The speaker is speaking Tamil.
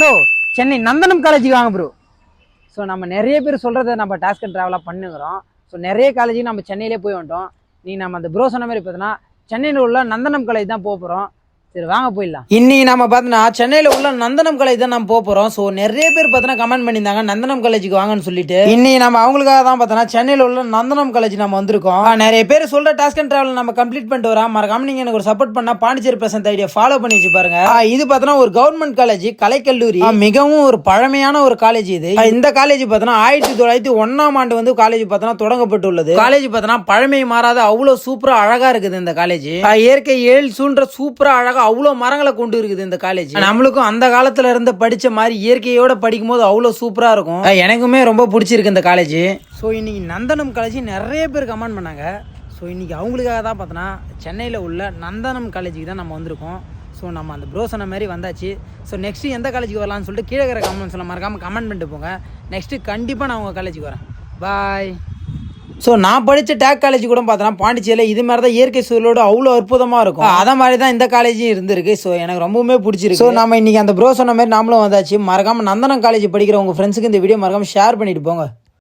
ப்ரோ சென்னை நந்தனம் காலேஜுக்கு வாங்க ப்ரோ ஸோ நம்ம நிறைய பேர் சொல்கிறத நம்ம டாஸ்க் அண்ட் ட்ராவலாக பண்ணுங்கிறோம். ஸோ நிறைய காலேஜுக்கு நம்ம சென்னையிலே போய் வந்துட்டோம். நீ நம்ம அந்த ப்ரோ சொன்ன மாதிரி பார்த்தோன்னா சென்னையில் உள்ள நந்தனம் காலேஜ் தான் போக போகிறோம் சரி வாங்க போயிடலாம். இன்னைக்கு நம்ம பார்த்தோன்னா சென்னையில் உள்ள நந்தனம் காலேஜ் தான் நம்ம போக போகிறோம் ஸோ நிறைய பேர் பார்த்தோன்னா கமெண்ட் பண்ணியிருந்தாங்க நந்தனம் காலேஜுக்கு வாங்கன்னு சொல்லிட்டு. இன்னைக்கு நம்ம அவங்களுக்காக தான் பார்த்தோன்னா சென்னையில் உள்ள நந்தனம் காலேஜ் நம்ம வந்திருக்கோம். நிறைய பேர் சொல்கிற டாஸ்க் அண்ட் ட்ராவல் நம்ம கம்ப்ளீட் பண்ணிட்டு வரோம். மறக்காம நீங்கள் எனக்கு ஒரு சப்போர்ட் பண்ணால் பாண்டிச்சேரி பிரசன்ட் ஐடியா ஃபாலோ பண்ணி வச்சு பாருங்க. இது பார்த்தோன்னா ஒரு கவர்மெண்ட் காலேஜ் கலைக்கல்லூரி. மிகவும் ஒரு பழமையான ஒரு காலேஜ் இது. இந்த காலேஜ் பார்த்தோன்னா ஆயிரத்தி தொள்ளாயிரத்தி ஒன்னாம் ஆண்டு வந்து காலேஜ் பார்த்தோன்னா தொடங்கப்பட்டுள்ளது. காலேஜ் பார்த்தோன்னா பழமை மாறாத அவ்வளோ சூப்பராக அழகா இருக்குது இந்த காலேஜ் இயற்கை ஏழு சூன்ற சூப்பராக அழகாக அவ்வளோ மரங்களை கொண்டு இருக்குது இந்த காலேஜ் நம்மளுக்கும் அந்த காலத்துல இருந்து படிச்ச மாதிரி இயற்கையோட படிக்கும் போது அவ்வளோ சூப்பரா இருக்கும். எனக்குமே ரொம்ப பிடிச்சிருக்கு இந்த காலேஜ் ஸோ இன்னைக்கு நந்தனம் காலேஜ் நிறைய பேர் கமெண்ட் பண்ணாங்க. ஸோ இன்னைக்கு அவங்களுக்காக தான் பார்த்தோன்னா சென்னையில் உள்ள நந்தனம் காலேஜுக்கு தான் நம்ம வந்திருக்கோம். ஸோ நம்ம அந்த ப்ரோ சொன்ன மாதிரி வந்தாச்சு. ஸோ நெக்ஸ்ட்டு எந்த காலேஜுக்கு வரலாம்னு சொல்லிட்டு கீழே இருக்கிற கமெண்ட்ஸில் மறக்காமல் கமெண்ட் பண்ணிட்டு போங்க. நெக்ஸ்ட்டு கண்டிப்பாக நான் உங்கள் காலேஜுக்கு வரேன். பாய் ஸோ நான் படித்த டேக் காலேஜ் கூட பார்த்தோன்னா பாண்டிச்சேரியில் இது மாதிரி தான் இயற்கை சூழலோடு அவ்வளோ அற்புதமாக இருக்கும். அதை மாதிரி தான் இந்த காலேஜும் இருந்திருக்கு. ஸோ எனக்கு ரொம்பவுமே பிடிச்சிருக்கு. ஸோ நம்ம இன்னைக்கு அந்த ப்ரோ சொன்ன மாதிரி நாமளும் வந்தாச்சு. மறக்காமல் நந்தனம் காலேஜ் படிக்கிற உங்கள் ஃப்ரெண்ட்ஸுக்கு இந்த வீடியோ மறக்காமல் ஷேர் பண்ணிட்டு போங்க.